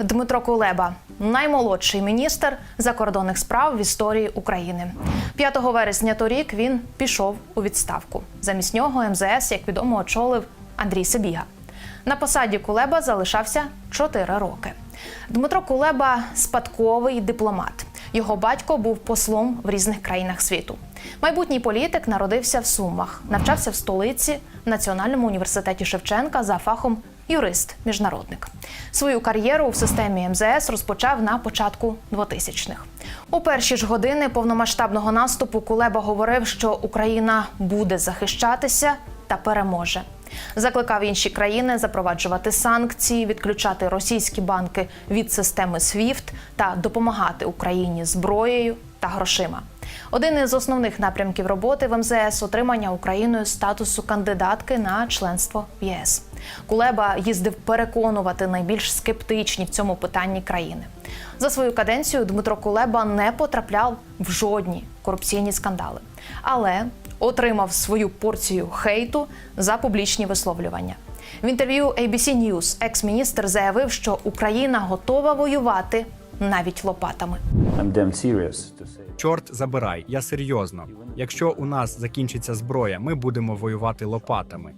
Дмитро Кулеба наймолодший міністр закордонних справ в історії України. 5 вересня торік він пішов у відставку. Замість нього МЗС, як відомо, очолив Андрій Сибіга. На посаді Кулеба залишався 4 роки. Дмитро Кулеба спадковий дипломат. Його батько був послом в різних країнах світу. Майбутній політик народився в Сумах, навчався в столиці в Національному університеті Шевченка за фахом юрист-міжнародник. Свою кар'єру в системі МЗС розпочав на початку 2000-х. У перші ж години повномасштабного наступу Кулеба говорив, що Україна буде захищатися та переможе. Закликав інші країни запроваджувати санкції, відключати російські банки від системи SWIFT та допомагати Україні зброєю та грошима. Один із основних напрямків роботи в МЗС отримання Україною статусу кандидатки на членство в ЄС. Кулеба їздив переконувати найбільш скептичні в цьому питанні країни. За свою каденцію Дмитро Кулеба не потрапляв в жодні корупційні скандали, але отримав свою порцію хейту за публічні висловлювання. В інтерв'ю ABC News екс-міністр заявив, що Україна готова воювати навіть лопатами. I'm damn serious to say. Чорт забирай, я серйозно. Якщо у нас закінчиться зброя, ми будемо воювати лопатами.